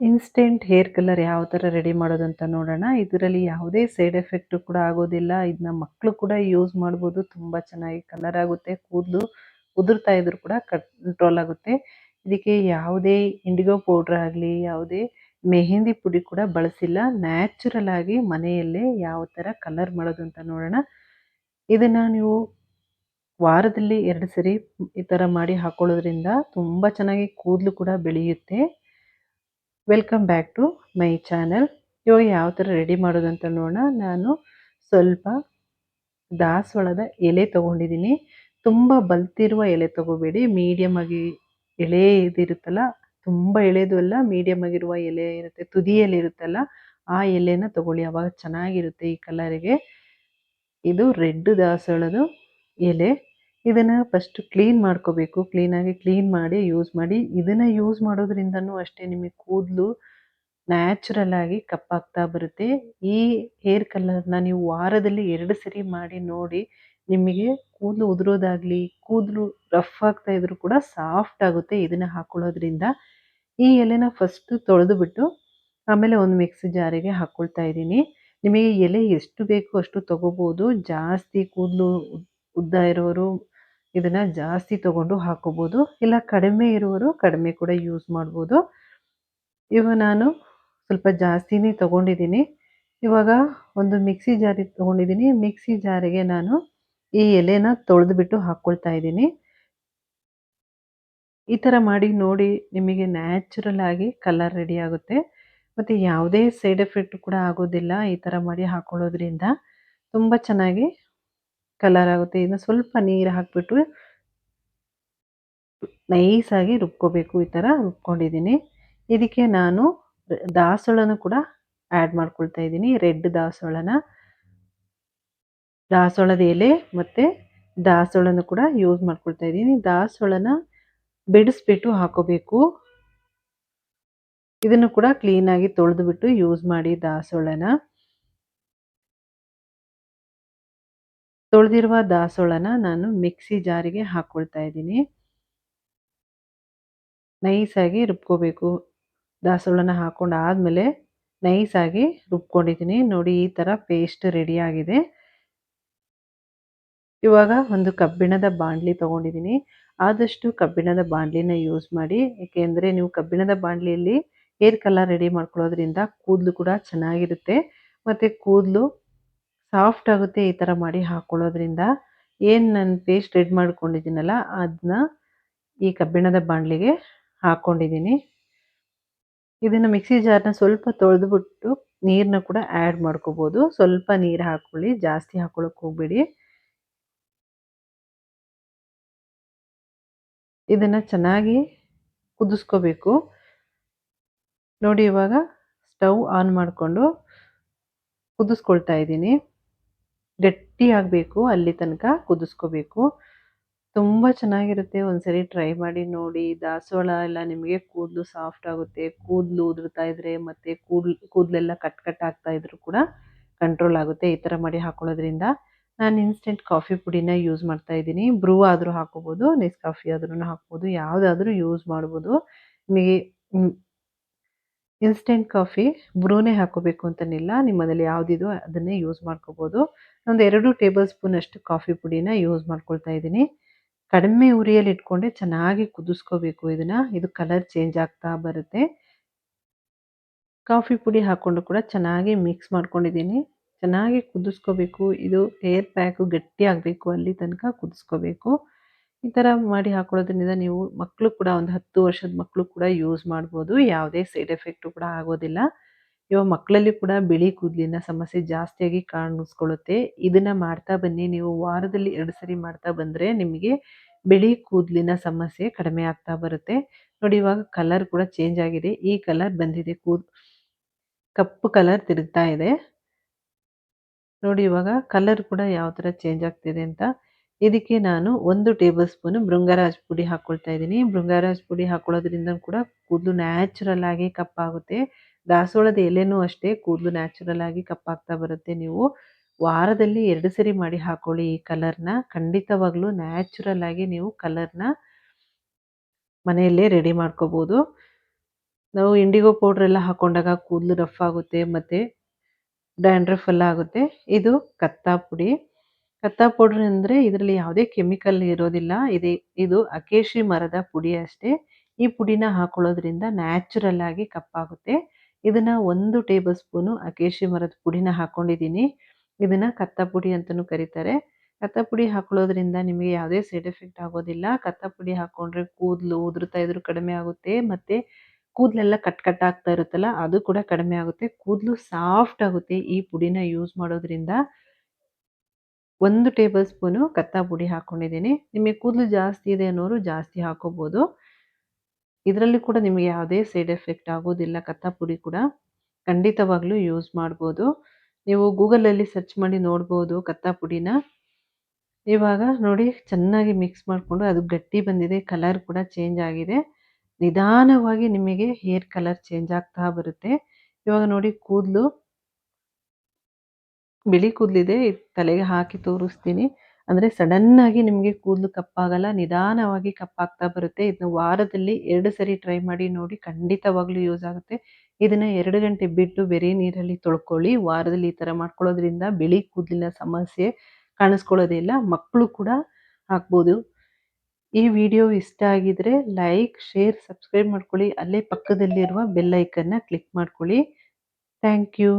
Instant hair colour ಯಾವ ಥರ ready ಮಾಡೋದಂತ ನೋಡೋಣ. ಇದರಲ್ಲಿ ಯಾವುದೇ ಸೈಡ್ ಎಫೆಕ್ಟು ಕೂಡ ಆಗೋದಿಲ್ಲ. ಇದನ್ನ ಮಕ್ಕಳು ಕೂಡ ಯೂಸ್ ಮಾಡ್ಬೋದು. ತುಂಬ ಚೆನ್ನಾಗಿ ಕಲರ್ ಆಗುತ್ತೆ. ಕೂದಲು ಉದುರ್ತಾ ಇದ್ರು ಕೂಡ ಕಂಟ್ರೋಲ್ ಆಗುತ್ತೆ. ಇದಕ್ಕೆ ಯಾವುದೇ ಇಂಡಿಗೋ ಪೌಡ್ರ್ ಆಗಲಿ, ಯಾವುದೇ ಮೆಹೆಂದಿ ಪುಡಿ ಕೂಡ ಬಳಸಿಲ್ಲ. ನ್ಯಾಚುರಲ್ ಆಗಿ ಮನೆಯಲ್ಲೇ ಯಾವ ಥರ ಕಲರ್ ಮಾಡೋದು ಅಂತ ನೋಡೋಣ. ಇದನ್ನ ನೀವು ವಾರದಲ್ಲಿ ಎರಡು ಸರಿ ಈ ಥರ ಮಾಡಿ ಹಾಕೊಳ್ಳೋದ್ರಿಂದ ತುಂಬ ಚೆನ್ನಾಗಿ ಕೂದಲು ಕೂಡ ಬೆಳೆಯುತ್ತೆ. Welcome back to my channel ಇವಾಗ ಯಾವ ಥರ ರೆಡಿ ಮಾಡೋದಂತ ನೋಡೋಣ. ನಾನು ಸ್ವಲ್ಪ ದಾಸವಾಳದ ಎಲೆ ತೊಗೊಂಡಿದ್ದೀನಿ. ತುಂಬ ಬಲ್ತಿರುವ ಎಲೆ ತೊಗೋಬೇಡಿ. ಮೀಡಿಯಮ್ ಆಗಿ ಎಳೆ ಇದಿರುತ್ತಲ್ಲ, ತುಂಬ ಎಳೆದು ಅಲ್ಲ ಮೀಡಿಯಮ್ ಆಗಿರುವ ಎಲೆ ಇರುತ್ತೆ ತುದಿಯಲ್ಲಿ ಇರುತ್ತಲ್ಲ, ಆ ಎಲೆನ ತಗೊಳ್ಳಿ. ಅವಾಗ ಚೆನ್ನಾಗಿರುತ್ತೆ ಈ ಕಲರಿಗೆ ಇದು ರೆಡ್ ದಾಸವಾಳದ ಎಲೆ. ಇದನ್ನು ಫಸ್ಟ್ ಕ್ಲೀನ್ ಮಾಡ್ಕೋಬೇಕು. ಕ್ಲೀನಾಗಿ ಕ್ಲೀನ್ ಮಾಡಿ ಯೂಸ್ ಮಾಡಿ. ಇದನ್ನು ಯೂಸ್ ಮಾಡೋದ್ರಿಂದನೂ ಅಷ್ಟೇ ನಿಮಗೆ ಕೂದಲು ನ್ಯಾಚುರಲ್ ಆಗಿ ಕಪ್ಪಾಗ್ತಾ ಬರುತ್ತೆ. ಈ ಹೇರ್ ಕಲರ್ನ ನೀವು ವಾರದಲ್ಲಿ ಎರಡು ಸರಿ ಮಾಡಿ ನೋಡಿ, ನಿಮಗೆ ಕೂದಲು ಉದುರೋದಾಗಲಿ, ಕೂದಲು ರಫ್ ಆಗ್ತಾ ಇದ್ರೂ ಕೂಡ ಸಾಫ್ಟ್ ಆಗುತ್ತೆ ಇದನ್ನು ಹಾಕೊಳ್ಳೋದ್ರಿಂದ. ಈ ಎಲೆನ ಫಸ್ಟು ತೊಳೆದು ಬಿಟ್ಟು ಆಮೇಲೆ ಒಂದು ಮಿಕ್ಸಿ ಜಾರಿಗೆ ಹಾಕ್ಕೊಳ್ತಾ ಇದ್ದೀನಿ. ನಿಮಗೆ ಎಲೆ ಎಷ್ಟು ಬೇಕು ಅಷ್ಟು ತಗೋಬೋದು. ಜಾಸ್ತಿ ಕೂದಲು ಉದ್ದ ಇರೋರು ಇದನ್ನು ಜಾಸ್ತಿ ತಗೊಂಡು ಹಾಕೋಬೋದು. ಇಲ್ಲ ಕಡಿಮೆ ಇರುವರು ಕಡಿಮೆ ಕೂಡ ಯೂಸ್ ಮಾಡ್ಬೋದು. ಇವಾಗ ನಾನು ಸ್ವಲ್ಪ ಜಾಸ್ತಿನೇ ತೊಗೊಂಡಿದ್ದೀನಿ. ಇವಾಗ ಒಂದು ಮಿಕ್ಸಿ ಜಾರಿ ತೊಗೊಂಡಿದ್ದೀನಿ. ಮಿಕ್ಸಿ ಜಾರಿಗೆ ನಾನು ಈ ಎಲೆನ ತೊಳೆದ್ಬಿಟ್ಟು ಹಾಕ್ಕೊಳ್ತಾ ಇದ್ದೀನಿ. ಈ ಥರ ಮಾಡಿ ನೋಡಿ ನಿಮಗೆ ನ್ಯಾಚುರಲ್ ಆಗಿ ಕಲರ್ ರೆಡಿ ಆಗುತ್ತೆ. ಮತ್ತು ಯಾವುದೇ ಸೈಡ್ ಎಫೆಕ್ಟ್ ಕೂಡ ಆಗೋದಿಲ್ಲ ಈ ಥರ ಮಾಡಿ ಹಾಕೊಳ್ಳೋದ್ರಿಂದ. ತುಂಬ ಚೆನ್ನಾಗಿ ಕಲರ್ ಆಗುತ್ತೆ. ಇದನ್ನು ಸ್ವಲ್ಪ ನೀರು ಹಾಕಿಬಿಟ್ಟು ನೈಸಾಗಿ ರುಬ್ಕೋಬೇಕು ಈ ಥರ ರುಬ್ಕೊಂಡಿದ್ದೀನಿ. ಇದಕ್ಕೆ ನಾನು ದಾಸವಾಳನೂ ಕೂಡ ಆ್ಯಡ್ ಮಾಡ್ಕೊಳ್ತಾ ಇದ್ದೀನಿ. ರೆಡ್ ದಾಸೋಳನ. ದಾಸೋಳದ ಎಲೆ ಮತ್ತು ದಾಸೋಳನ ಕೂಡ ಯೂಸ್ ಮಾಡ್ಕೊಳ್ತಾ ಇದ್ದೀನಿ. ದಾಸೋಳನ ಬಿಡಿಸ್ಬಿಟ್ಟು ಹಾಕೋಬೇಕು. ಇದನ್ನು ಕೂಡ ಕ್ಲೀನಾಗಿ ತೊಳೆದುಬಿಟ್ಟು ಯೂಸ್ ಮಾಡಿ ದಾಸವಾಳನ ತೊಳೆದಿರುವ ದಾಸೋಳನ ನಾನು ಮಿಕ್ಸಿ ಜಾರಿಗೆ ಹಾಕ್ಕೊಳ್ತಾ ಇದ್ದೀನಿ. ನೈಸಾಗಿ ರುಬ್ಕೋಬೇಕು. ದಾಸೋಳನ ಹಾಕ್ಕೊಂಡು ಆದಮೇಲೆ ನೈಸಾಗಿ ರುಬ್ಕೊಂಡಿದ್ದೀನಿ. ನೋಡಿ, ಈ ಥರ ಪೇಸ್ಟ್ ರೆಡಿಯಾಗಿದೆ ಇವಾಗ ಒಂದು ಕಬ್ಬಿಣದ ಬಾಣಲಿ ತೊಗೊಂಡಿದ್ದೀನಿ. ಆದಷ್ಟು ಕಬ್ಬಿಣದ ಬಾಂಡ್ಲಿನ ಯೂಸ್ ಮಾಡಿ. ಏಕೆಂದರೆ ನೀವು ಕಬ್ಬಿಣದ ಬಾಣಲಿಯಲ್ಲಿ ಹೇರ್ ಕಲರ್ ರೆಡಿ ಮಾಡ್ಕೊಳ್ಳೋದ್ರಿಂದ ಕೂದಲು ಕೂಡ ಚೆನ್ನಾಗಿರುತ್ತೆ. ಮತ್ತು ಕೂದಲು ಸಾಫ್ಟ್ ಆಗುತ್ತೆ ಈ ಥರ ಮಾಡಿ ಹಾಕ್ಕೊಳ್ಳೋದ್ರಿಂದ ಏನು ನಾನು ಪೇಸ್ಟ್ ರೆಡ್ ಮಾಡ್ಕೊಂಡಿದ್ದೀನಲ್ಲ ಅದನ್ನ ಈ ಕಬ್ಬಿಣದ ಬಾಣಲಿಗೆ ಹಾಕ್ಕೊಂಡಿದ್ದೀನಿ ಇದನ್ನು ಮಿಕ್ಸಿ ಜಾರ್ನ ಸ್ವಲ್ಪ ತೊಳೆದುಬಿಟ್ಟು ನೀರನ್ನ ಕೂಡ ಆ್ಯಡ್ ಮಾಡ್ಕೋಬೋದು. ಸ್ವಲ್ಪ ನೀರು ಹಾಕ್ಕೊಳ್ಳಿ ಜಾಸ್ತಿ ಹಾಕ್ಕೊಳ್ಳೋಕೆ ಹೋಗಬೇಡಿ. ಇದನ್ನು ಚೆನ್ನಾಗಿ ಕುದಿಸ್ಕೋಬೇಕು. ನೋಡಿ ಇವಾಗ ಸ್ಟವ್ ಆನ್ ಮಾಡಿಕೊಂಡು ಕುದಿಸ್ಕೊಳ್ತಾ ಇದ್ದೀನಿ. ಗಟ್ಟಿ ಆಗಬೇಕು ಅಲ್ಲಿ ತನಕ ಕುದಿಸ್ಕೋಬೇಕು. ತುಂಬ ಚೆನ್ನಾಗಿರುತ್ತೆ. ಒಂದ್ಸರಿ ಟ್ರೈ ಮಾಡಿ ನೋಡಿ. ದಾಸವಾಳ ಎಲ್ಲ ನಿಮಗೆ ಕೂದಲು ಸಾಫ್ಟ್ ಆಗುತ್ತೆ. ಕೂದಲು ಉದುರ್ತಾ ಇದ್ರೆ ಮತ್ತು ಕೂದಲು, ಕೂದಲೆಲ್ಲ ಕಟ್ ಕಟ್ ಆಗ್ತಾ ಇದ್ರು ಕೂಡ ಕಂಟ್ರೋಲ್ ಆಗುತ್ತೆ. ಈ ಥರ ಮಾಡಿ ಹಾಕೊಳ್ಳೋದ್ರಿಂದ ನಾನು ಇನ್ಸ್ಟೆಂಟ್ ಕಾಫಿ ಪುಡಿನ ಯೂಸ್ ಮಾಡ್ತಾ ಇದ್ದೀನಿ. ಬ್ರೂ ಆದರೂ ಹಾಕೋಬೋದು ನೆಸ್ ಕಾಫಿ ಆದ್ರೂ ಹಾಕ್ಬೋದು ಯಾವುದಾದ್ರೂ ಯೂಸ್ ಮಾಡ್ಬೋದು. ನಿಮಗೆ ಇನ್ಸ್ಟೆಂಟ್ ಕಾಫಿ ಬ್ರೂನೇ ಹಾಕೋಬೇಕು ಅಂತನಿಲ್ಲ. ನಿಮ್ಮದಲ್ಲಿ ಯಾವುದಿದೋ ಅದನ್ನೇ ಯೂಸ್ ಮಾಡ್ಕೋಬೋದು. ಒಂದು ಎರಡು ಟೇಬಲ್ ಸ್ಪೂನ್ ಅಷ್ಟು ಕಾಫಿ ಪುಡಿನ ಯೂಸ್ ಮಾಡ್ಕೊಳ್ತಾ ಇದ್ದೀನಿ. ಕಡಿಮೆ ಉರಿಯಲ್ಲಿ ಇಟ್ಕೊಂಡೆ ಚೆನ್ನಾಗಿ ಕುದಿಸ್ಕೋಬೇಕು ಇದನ್ನು. ಇದು ಕಲರ್ ಚೇಂಜ್ ಆಗ್ತಾ ಬರುತ್ತೆ. ಕಾಫಿ ಪುಡಿ ಹಾಕ್ಕೊಂಡು ಕೂಡ ಚೆನ್ನಾಗಿ ಮಿಕ್ಸ್ ಮಾಡ್ಕೊಂಡಿದ್ದೀನಿ. ಚೆನ್ನಾಗಿ ಕುದಿಸ್ಕೋಬೇಕು. ಇದು ಏರ್ ಪ್ಯಾಕು ಗಟ್ಟಿ ಆಗಬೇಕು ಅಲ್ಲಿ ತನಕ ಕುದಿಸ್ಕೋಬೇಕು. ಈ ಥರ ಮಾಡಿ ಹಾಕೊಳ್ಳೋದ್ರಿಂದ ನೀವು ಮಕ್ಕಳು ಕೂಡ ಒಂದು ಹತ್ತು ವರ್ಷದ ಮಕ್ಕಳು ಕೂಡ ಯೂಸ್ ಮಾಡ್ಬೋದು. ಯಾವುದೇ ಸೈಡ್ ಎಫೆಕ್ಟು ಕೂಡ ಆಗೋದಿಲ್ಲ. ಇವಾಗ ಮಕ್ಕಳಲ್ಲಿ ಕೂಡ ಬಿಳಿ ಕೂದಲಿನ ಸಮಸ್ಯೆ ಜಾಸ್ತಿಯಾಗಿ ಕಾಣಿಸ್ಕೊಳ್ಳುತ್ತೆ. ಇದನ್ನು ಮಾಡ್ತಾ ಬನ್ನಿ. ನೀವು ವಾರದಲ್ಲಿ ಎರಡು ಸರಿ ಮಾಡ್ತಾ ಬಂದರೆ ನಿಮಗೆ ಬಿಳಿ ಕೂದಲಿನ ಸಮಸ್ಯೆ ಕಡಿಮೆ ಆಗ್ತಾ ಬರುತ್ತೆ. ನೋಡಿ, ಇವಾಗ ಕಲರ್ ಕೂಡ ಚೇಂಜ್ ಆಗಿದೆ. ಈ ಕಲರ್ ಬಂದಿದೆ. ಕೂದ್ ಕಪ್ಪು ಕಲರ್ ತಿರುಗ್ತಾ ಇದೆ. ನೋಡಿ, ಇವಾಗ ಕಲರ್ ಕೂಡ ಯಾವ ಥರ ಚೇಂಜ್ ಆಗ್ತಿದೆ ಅಂತ ಇದಕ್ಕೆ ನಾನು ಒಂದು ಟೇಬಲ್ ಸ್ಪೂನ್ ಭೃಂಗರಾಜ್ ಪುಡಿ ಹಾಕ್ಕೊಳ್ತಾ ಇದ್ದೀನಿ. ಭೃಂಗರಾಜ್ ಪುಡಿ ಹಾಕೊಳ್ಳೋದ್ರಿಂದ ಕೂಡ ಕೂದಲು ನ್ಯಾಚುರಲ್ ಆಗಿ ಕಪ್ಪಾಗುತ್ತೆ ದಾಸವಾಳದ ಎಲೆನೂ ಅಷ್ಟೇ ಕೂದಲು ನ್ಯಾಚುರಲ್ ಆಗಿ ಕಪ್ಪಾಗ್ತಾ ಬರುತ್ತೆ. ನೀವು ವಾರದಲ್ಲಿ ಎರಡು ಸರಿ ಮಾಡಿ ಹಾಕೊಳ್ಳಿ ಈ ಕಲರ್ನ ಖಂಡಿತವಾಗ್ಲೂ ನ್ಯಾಚುರಲ್ ಆಗಿ ನೀವು ಕಲರ್ನ ಮನೆಯಲ್ಲೇ ರೆಡಿ ಮಾಡ್ಕೋಬೋದು. ನಾವು ಇಂಡಿಗೋ ಪೌಡರ್ ಎಲ್ಲ ಹಾಕೊಂಡಾಗ ಕೂದಲು ರಫ್ ಆಗುತ್ತೆ ಮತ್ತೆ ಡ್ಯಾಂಡ್ರಫ್ ಎಲ್ಲ ಆಗುತ್ತೆ. ಇದು ಕತ್ತಾ ಪುಡಿ. ಕತ್ತಾ ಪೌಡರ್ ಅಂದರೆ ಇದರಲ್ಲಿ ಯಾವುದೇ ಕೆಮಿಕಲ್ ಇರೋದಿಲ್ಲ. ಇದೆ, ಇದು ಅಕೇಶಿ ಮರದ ಪುಡಿ ಅಷ್ಟೇ. ಈ ಪುಡಿನ ಹಾಕೊಳ್ಳೋದ್ರಿಂದ ನ್ಯಾಚುರಲ್ ಆಗಿ ಕಪ್ಪಾಗುತ್ತೆ. ಇದನ್ನ ಒಂದು ಟೇಬಲ್ ಸ್ಪೂನು ಅಕೇಶಿ ಮರದ ಪುಡಿನ ಹಾಕೊಂಡಿದ್ದೀನಿ. ಇದನ್ನ ಕತ್ತ ಪುಡಿ ಅಂತಲೂ ಕರೀತಾರೆ. ಕತ್ತ ಪುಡಿ ಹಾಕೊಳ್ಳೋದ್ರಿಂದ ನಿಮಗೆ ಯಾವುದೇ ಸೈಡ್ ಎಫೆಕ್ಟ್ ಆಗೋದಿಲ್ಲ. ಕತ್ತ ಪುಡಿ ಹಾಕೊಂಡ್ರೆ ಕೂದಲು ಉದುರ್ತಾ ಇದ್ರು ಕಡಿಮೆ ಆಗುತ್ತೆ. ಮತ್ತೆ ಕೂದಲೆಲ್ಲ ಕಟ್ ಕಟ್ ಆಗ್ತಾ ಇರುತ್ತಲ್ಲ, ಅದು ಕೂಡ ಕಡಿಮೆ ಆಗುತ್ತೆ. ಕೂದಲು ಸಾಫ್ಟ್ ಆಗುತ್ತೆ ಈ ಪುಡಿನ ಯೂಸ್ ಮಾಡೋದ್ರಿಂದ. ಒಂದು ಟೇಬಲ್ ಸ್ಪೂನು ಕತ್ತ ಪುಡಿ ಹಾಕೊಂಡಿದ್ದೀನಿ. ನಿಮಗೆ ಕೂದಲು ಜಾಸ್ತಿ ಇದೆ ಅನ್ನೋರು ಜಾಸ್ತಿ ಹಾಕೋಬೋದು. ಇದರಲ್ಲಿ ಕೂಡ ನಿಮಗೆ ಯಾವುದೇ ಸೈಡ್ ಎಫೆಕ್ಟ್ ಆಗೋದಿಲ್ಲ. ಕತ್ತಾ ಪುಡಿ ಕೂಡ ಖಂಡಿತವಾಗ್ಲೂ ಯೂಸ್ ಮಾಡ್ಬೋದು. ನೀವು ಗೂಗಲಲ್ಲಿ ಸರ್ಚ್ ಮಾಡಿ ನೋಡ್ಬೋದು ಕತ್ತ ಪುಡಿನ. ಇವಾಗ ನೋಡಿ, ಚೆನ್ನಾಗಿ ಮಿಕ್ಸ್ ಮಾಡಿಕೊಂಡು ಅದು ಗಟ್ಟಿ ಬಂದಿದೆ. ಕಲರ್ ಕೂಡ ಚೇಂಜ್ ಆಗಿದೆ. ನಿಧಾನವಾಗಿ ನಿಮಗೆ ಹೇರ್ ಕಲರ್ ಚೇಂಜ್ ಆಗ್ತಾ ಬರುತ್ತೆ. ಇವಾಗ ನೋಡಿ, ಕೂದಲು ಬಿಳಿ ಕೂದಲಿದೆ, ತಲೆಗೆ ಹಾಕಿ ತೋರಿಸ್ತೀನಿ. ಅಂದರೆ ಸಡನ್ನಾಗಿ ನಿಮಗೆ ಕೂದಲು ಕಪ್ಪಾಗಲ್ಲ, ನಿಧಾನವಾಗಿ ಕಪ್ಪಾಗ್ತಾ ಬರುತ್ತೆ. ಇದನ್ನ ವಾರದಲ್ಲಿ ಎರಡು ಸರಿ ಟ್ರೈ ಮಾಡಿ ನೋಡಿ ಖಂಡಿತವಾಗ್ಲೂ ಯೂಸ್ ಆಗುತ್ತೆ. ಇದನ್ನು ಎರಡು ಗಂಟೆ ಬಿಟ್ಟು ಬೇರೆ ನೀರಲ್ಲಿ ತೊಳ್ಕೊಳ್ಳಿ. ವಾರದಲ್ಲಿ ಈ ಥರ ಮಾಡ್ಕೊಳ್ಳೋದ್ರಿಂದ ಬಿಳಿ ಕೂದಲಿನ ಸಮಸ್ಯೆ ಕಾಣಿಸ್ಕೊಳ್ಳೋದಿಲ್ಲ ಮಕ್ಕಳು ಕೂಡ ಹಾಕ್ಬೋದು ಈ ವಿಡಿಯೋ ಇಷ್ಟ ಆಗಿದ್ರೆ ಲೈಕ್ ಶೇರ್ ಸಬ್ಸ್ಕ್ರೈಬ್ ಮಾಡ್ಕೊಳ್ಳಿ. ಅಲ್ಲೇ ಪಕ್ಕದಲ್ಲಿರುವ ಬೆಲ್ ಐಕನ್ನ ಕ್ಲಿಕ್ ಮಾಡ್ಕೊಳ್ಳಿ. Thank you